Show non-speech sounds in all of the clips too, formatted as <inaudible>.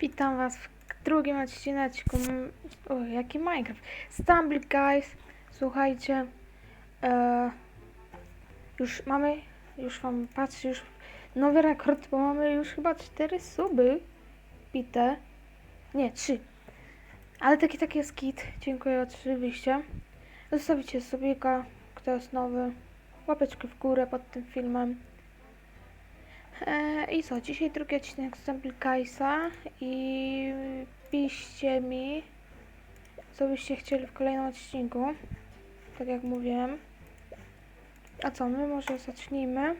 Witam Was w drugim odcineczku. O, jaki Minecraft. Stumble Guys. Słuchajcie. E, już mamy, już Wam patrzę, już nowy rekord, bo mamy już chyba cztery suby bite. Nie, trzy. Ale taki, taki jest kit. Dziękuję oczywiście. Zostawicie subika, kto jest nowy. Łapeczkę w górę pod tym filmem. E, I co, dzisiaj drugi odcinek Sample Kajsa i piszcie mi, co byście chcieli w kolejnym odcinku, tak jak mówiłem. A co, my może zacznijmy.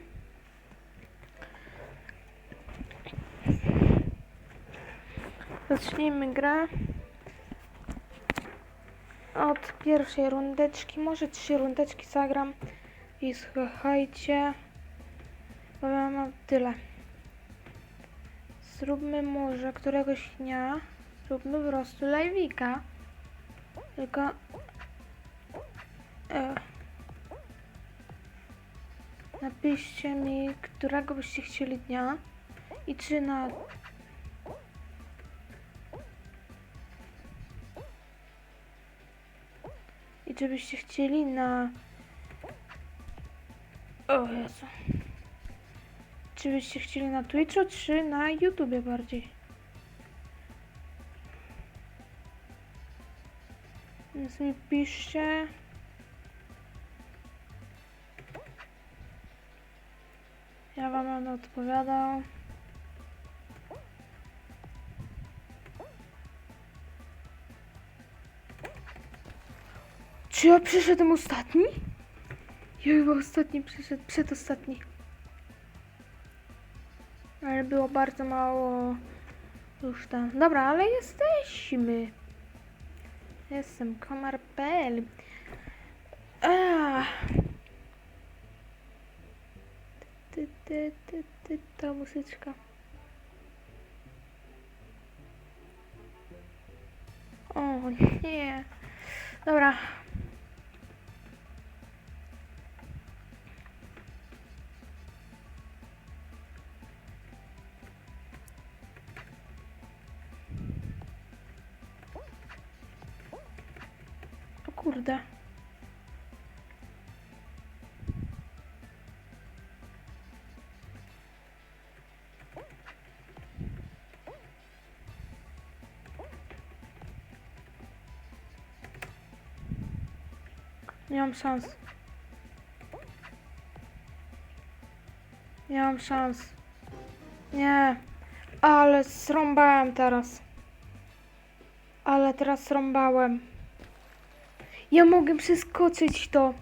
Zacznijmy grę od pierwszej rundeczki, może trzy rundeczki zagram i słuchajcie, ja mam tyle. Zróbmy może któregoś dnia, zróbmy po prostu live'ika. Tylko... E, napiszcie mi, którego byście chcieli dnia i czy na... I czy byście chcieli na... O Jezu. Czy byście chcieli na Twitchu, czy na YouTubie bardziej? Więc mi piszcie. Ja wam będę odpowiadał. Czy ja przyszedłem ostatni? Ja chyba ostatni przyszedł, przedostatni. Ale było bardzo mało już tam. Dobra, ale jesteśmy. Jestem komar.pl. Ty, ty, ty, ty, ta muzyczka. O nie. Dobra. Kurde. Nie mam szans. Nie mam szans. Nie. Ale srąbałem teraz. Ale teraz srąbałem. Ja mogę przeskoczyć to.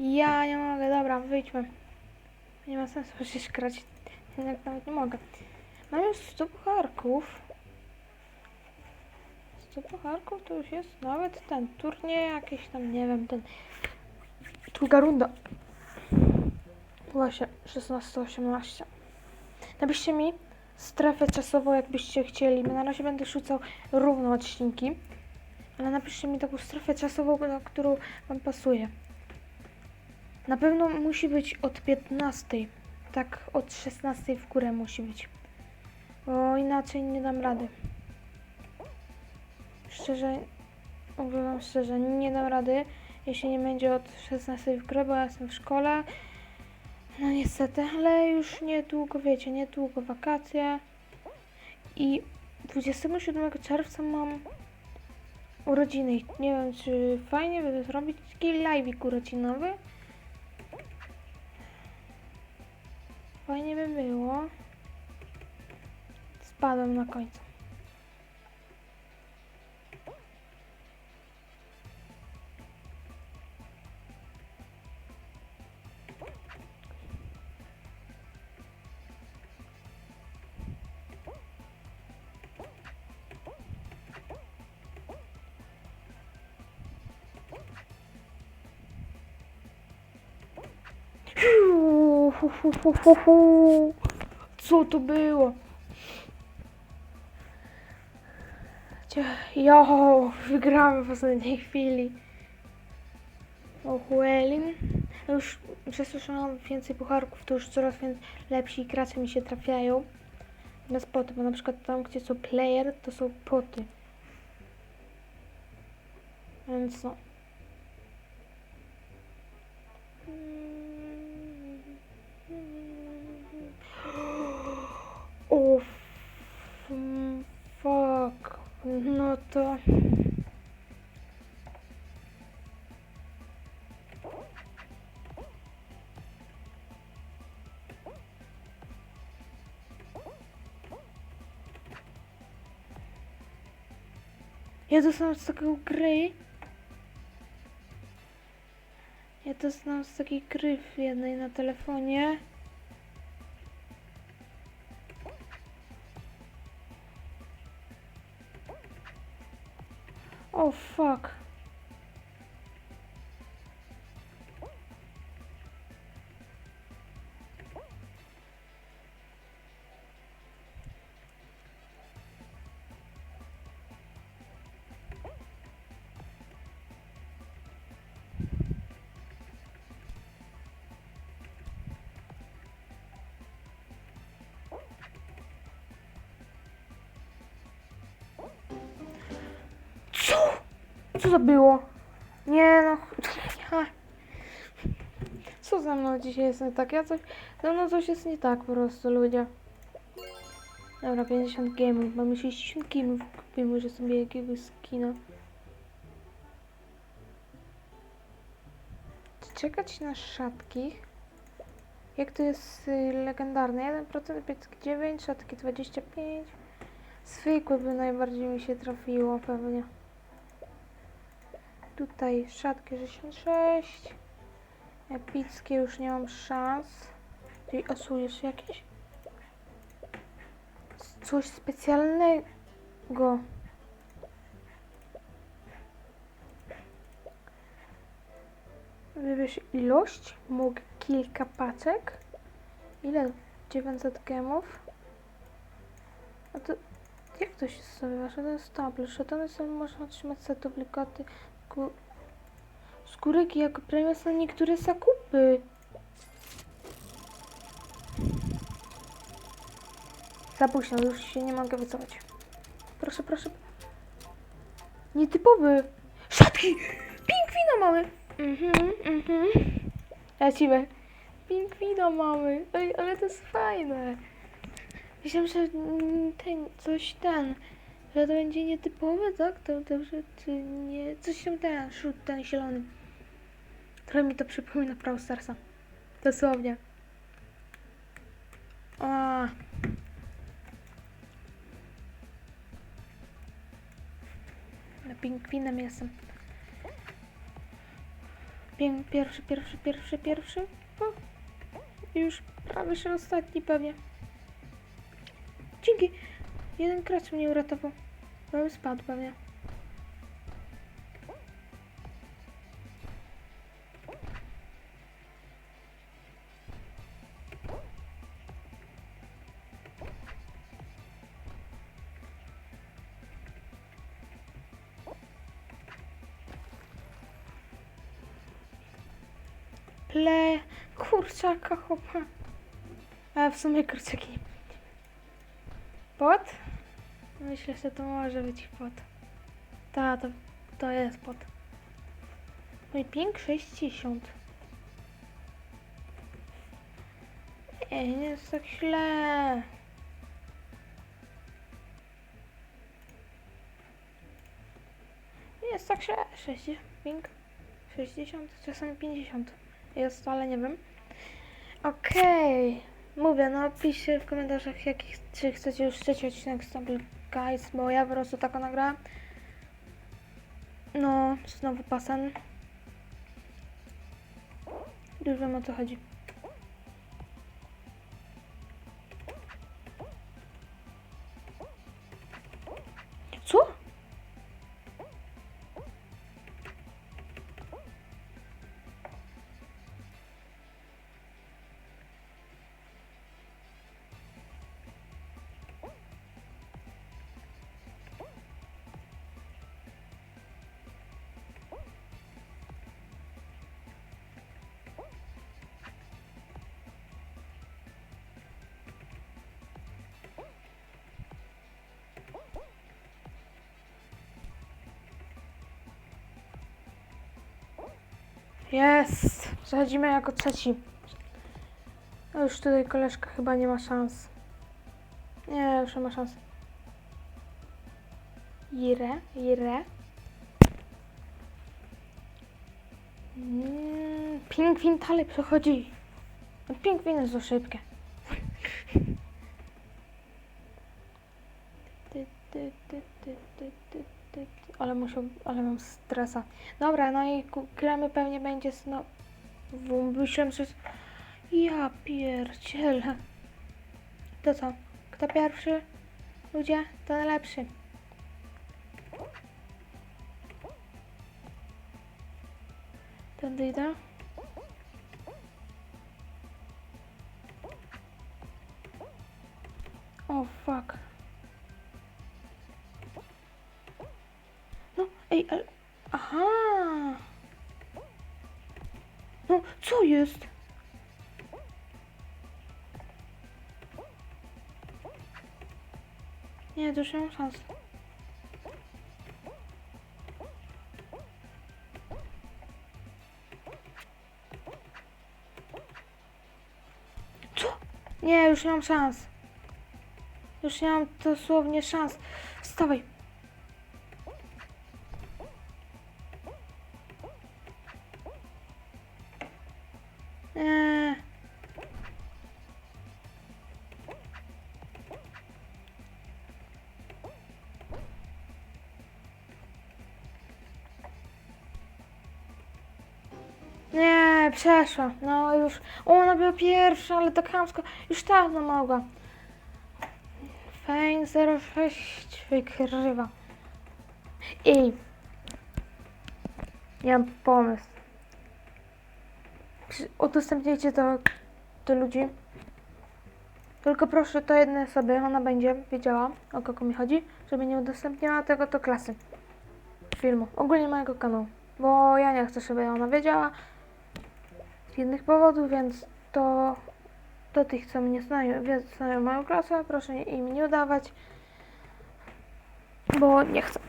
Ja nie mogę, dobra, wyjdźmy. Nie ma sensu grać. Ja tak nawet nie mogę. Mam już 100 pucharków. 100 pucharków to już jest nawet ten turniej jakiś tam, nie wiem, ten druga runda. Właśnie 16-18. Napiszcie mi strefę czasową, jakbyście chcieli. Na razie będę rzucał równo odcinki. Ale napiszcie mi taką strefę czasową, na którą Wam pasuje. Na pewno musi być od 15. Tak, od 16 w górę musi być. Bo inaczej nie dam rady. Szczerze, Wam szczerze, nie dam rady, jeśli nie będzie od 16 w górę, bo ja jestem w szkole. No niestety, ale już niedługo, wiecie, niedługo wakacje. I 27 czerwca mam urodziny. Nie wiem, czy fajnie by zrobić taki live'ik urodzinowy. Fajnie by było. Spadłem na końcu. Co to było? Jo, wygrałem w ostatniej chwili. O, Huelin. Już mam więcej pucharków, to już coraz więcej lepsi gracze mi się trafiają. Bez poty, bo na przykład tam, gdzie są player, to są poty. Więc no. O, f- fuck. No to... Ja dostałam z takiej gry. Ja dostałam z takiej gry w jednej na telefonie. Co to było? Nie no. <laughs> Co ze mną dzisiaj jest nie tak? Ja coś. Ze mną coś jest nie tak po prostu, ludzie. Dobra, 50 gemów. Mamy 60 gemów. Kupimy, że sobie jakiegoś skina. Czekać na szatki? Jak to jest y, legendarne? 1% 9, szatki 25. Zwykłe by najbardziej mi się trafiło pewnie. Tutaj szatki 66. Epickie już nie mam szans. Czyli osu jeszcze jakieś? Coś specjalnego. Wybierz ilość. Mogę kilka paczek. Ile? 900 gemów. A to jak to się? To jest tablet. Szatany sobie można otrzymać za duplikaty. Ku... Skórek jako premia są niektóre zakupy. Za już się nie mogę wycofać. Proszę, proszę. Nietypowy. Szatki! Pingwina mamy! Mhm, mhm. Lecimy. Pingwina mamy. Ej, ale to jest fajne. Myślałem, że mm, ten, coś ten, że to będzie nietypowe, tak? To dobrze, czy nie? Coś tam ten, szut ten zielony. Trochę mi to przypomina Brawl Starsa. Dosłownie. A. Na pingwinem jestem. Pierwszy, pierwszy, pierwszy, pierwszy. O. Już prawie że ostatni pewnie. Dzięki. Jeden kracz mnie uratował. Bym spadł pewnie. Ple... Kurczaka chopa. A w sumie kurczaki. Pot? Myślę, że to może być pot. Ta, to, to jest pot. Mój ping 60. Nie, nie jest tak źle. Nie jest tak źle. 60, ping 60, czasami 50. Jest, ale nie wiem. Okej. Mówię, no piszcie w komentarzach, jaki, czy chcecie już trzeci odcinek Stumble Guys, bo ja po prostu tako nagrałam. No, znowu pasen. Już wiem o co chodzi. Jest! Przechodzimy jako trzeci. No już tutaj koleżka chyba nie ma szans. Nie, już nie ma szans. Ire, ire. Mm, pingwin dalej przechodzi. No, Pingwin jest za szybkie. Ty, ty, ty, ty, ty, ty, ty, ty. Ale mam stresa. Dobra, no i gramy pewnie będzie znowu. Myślałem, że... Ja pierdzielę. To co? Kto pierwszy? Ludzie? To najlepszy. Tędy idę. O, fuck. Ej, ale... Aha! No, co jest? Nie, to już nie mam szans. Co? Nie, już nie mam szans. Już nie mam dosłownie szans. Wstawaj. Przeszła. No już. Ona była pierwsza, ale tak chamsko. Już dawno mogła. Fame 06 wygrywa. I. Ja mam pomysł. Udostępnijcie to do ludzi. Tylko proszę to jednej osoby, ona będzie wiedziała o kogo mi chodzi, żeby nie udostępniała tego do klasy. Filmu. Ogólnie mojego kanału. Bo ja nie chcę, żeby ona wiedziała z innych powodów, więc to do tych, co mnie znają, wie- znają moją klasę, proszę im nie udawać, bo nie chcę.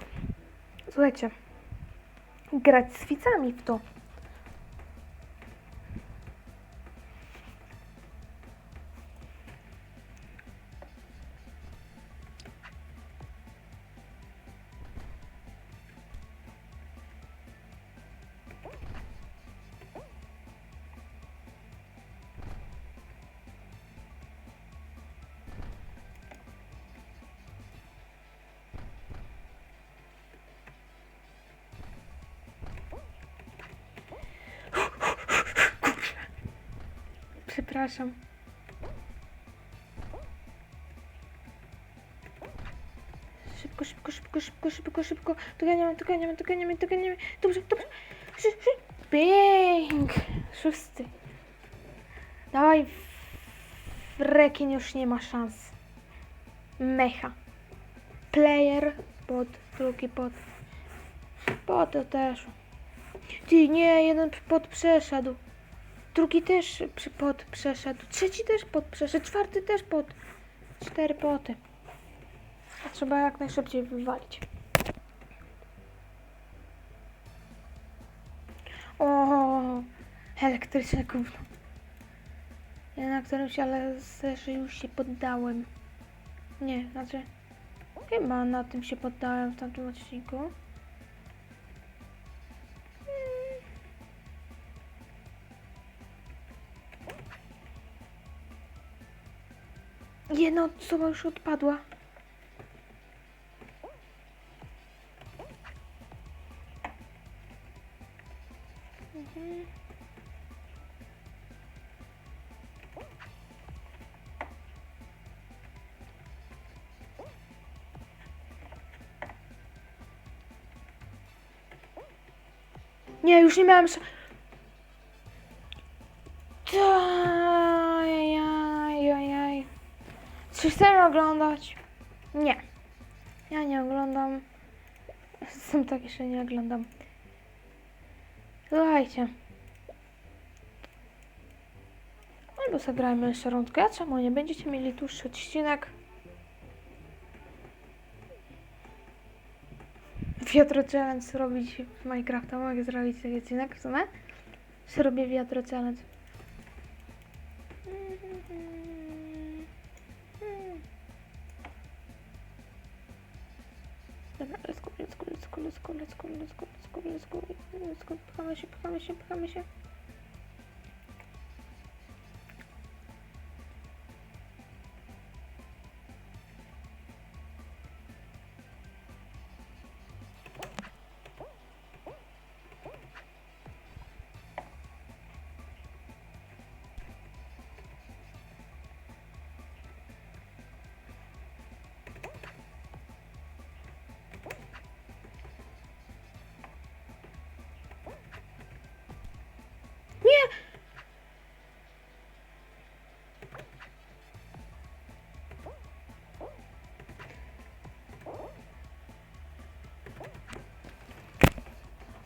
Słuchajcie, grać z widzami w to. Przepraszam. Szybko, szybko, szybko, szybko, szybko, szybko. Doganiamy, doganiamy, doganiamy, doganiamy. Dobrze, dobrze. Szy, szy. Bing! Szósty. Dawaj. Rekin już nie ma szans. Mecha. Player pod, drugi pod. Pod to też. Ty, nie, jeden pod przeszedł. Drugi też pod przeszedł. Trzeci też pod przeszedł. Czwarty też pod. Cztery poty. Trzeba jak najszybciej wywalić. O, elektryczne gówno. Ja na którymś, ale serze już się poddałem. Nie, znaczy... Chyba na tym się poddałem w tamtym odcinku. Jedna osoba już odpadła. Mhm. Nie, już nie miałem. Oglądać? Nie. Ja nie oglądam. <laughs> Jestem taki, że nie oglądam. Słuchajcie. Albo zagrajmy jeszcze rundkę, a czemu nie? Będziecie mieli dłuższy odcinek. Wiatro challenge robić w Minecrafta. Mogę zrobić taki odcinek w sumie. Zrobię wiatro challenge. Skubi, skubi, skubi, skubi, pchamy się, pchamy się, pchamy się.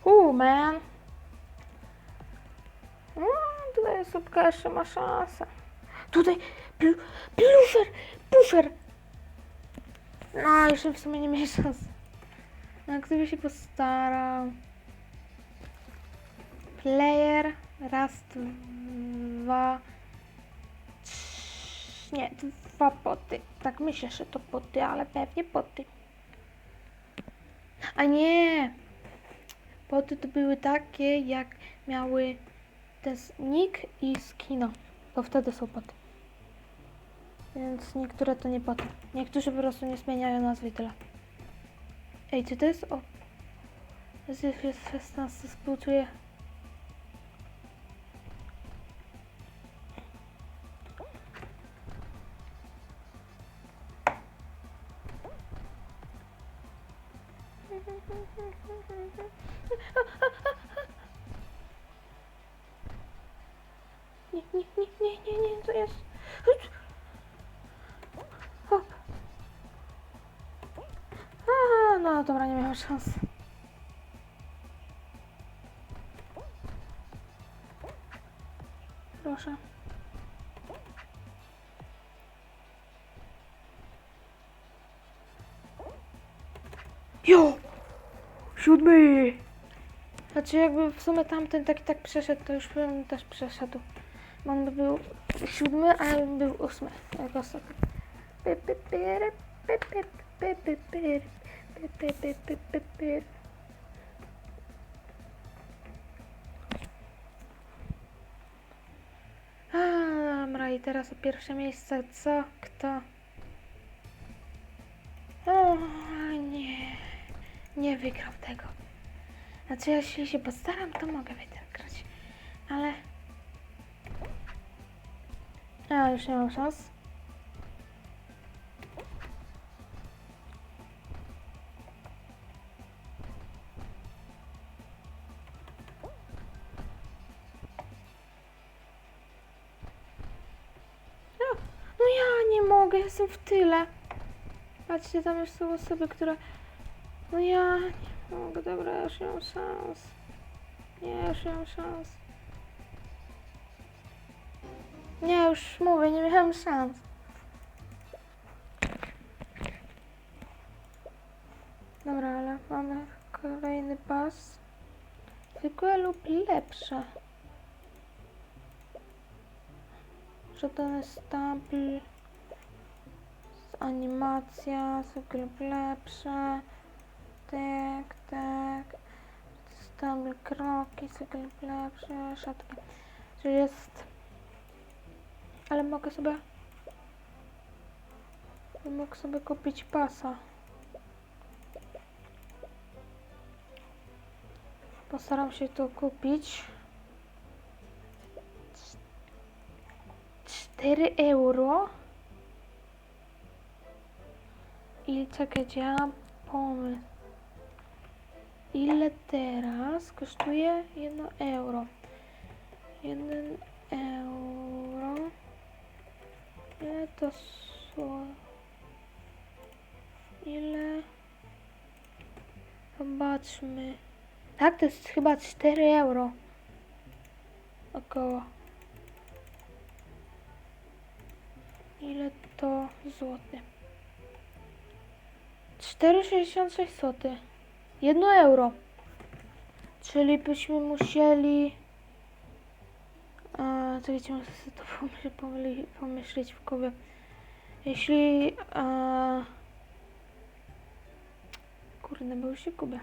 Uuu, man. No, tutaj Słupka jeszcze ma szansę. Tutaj plu, plufer. No, jeszcze w sumie nie mieli szans. No, gdyby się postarał. Player, raz, dwa, trz- nie, dwa poty. Tak myślę, że to poty, ale pewnie poty. A nie! Poty to były takie, jak miały ten nick i skino. Bo wtedy są poty. Więc niektóre to nie poty. Niektórzy po prostu nie zmieniają nazwy tyle. Ej, czy to jest o... Jest 16, współczuję. Jo! Siódmy! Znaczy jakby w sumie tamten tak tak przeszedł, to już bym też przeszedł. On by był siódmy, a ja bym był ósmy. Jak ostatni. Dobra, i teraz o pierwsze miejsce co? Kto? Nie wygrał tego. Znaczy, jeśli się postaram, to mogę wygrać. Ale... A, już nie mam szans. No, no ja nie mogę, jestem w tyle. Patrzcie, tam już są osoby, które... No ja nie mogę, dobra, już mam szans. Nie, już mam szans. Nie, już mówię, nie miałem szans. Dobra, ale mamy kolejny pas. Zwykłe lub lepsze. Żaden stable. Animacja, zwykle lub lepsze. Tak, tak. Stable kroki, lub lepsze. Szatki. Czyli jest... Ale mogę sobie... Mogę sobie kupić pasa. Postaram się to kupić. 4 euro. I czekajcie, ja pomysł. Ile teraz kosztuje 1 euro? 1 euro. Ile to są? Ile? Zobaczmy. Tak, to jest chyba 4 euro. Około. Ile to złoty? 4,66 zł. 1 euro. Czyli byśmy musieli E, czekajcie, muszę sobie to pomyśleć, pomyli, pomyśleć w głowie. Jeśli... E, kurde, już się gubię.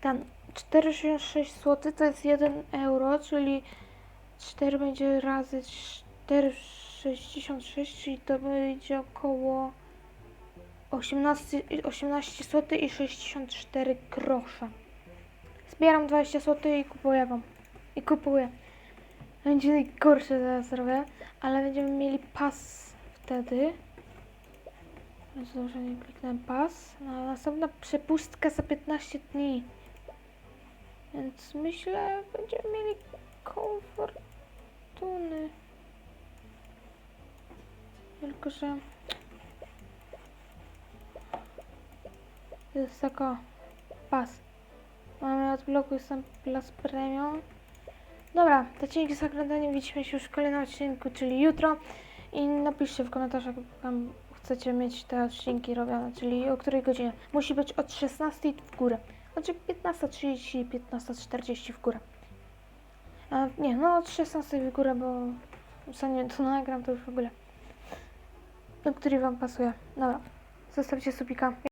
Ten 4,66 zł to jest 1 euro, czyli 4 będzie razy 4,66, czyli to będzie około 18, 18 zł i 64 grosze. Zbieram 20 zł i kupuję wam. I kupuję. Będzie najgorsze zaraz zrobię, ale będziemy mieli pas wtedy. Dobrze, nie kliknąłem pas. No, następna przepustka za 15 dni. Więc myślę, będziemy mieli komfortuny. Tylko, że... Taka pas. Mamy odblokuj sam plus premium. Dobra, to dzięki za oglądanie. Widzimy się już w kolejnym odcinku, czyli jutro. I napiszcie w komentarzach, jak tam chcecie mieć te odcinki robione, czyli o której godzinie. Musi być od 16 w górę. Znaczy 15.30, 15.40 w górę. A, nie, no od 16 w górę, bo zanim to nagram, to już w ogóle. Do której wam pasuje. Dobra, zostawcie subika.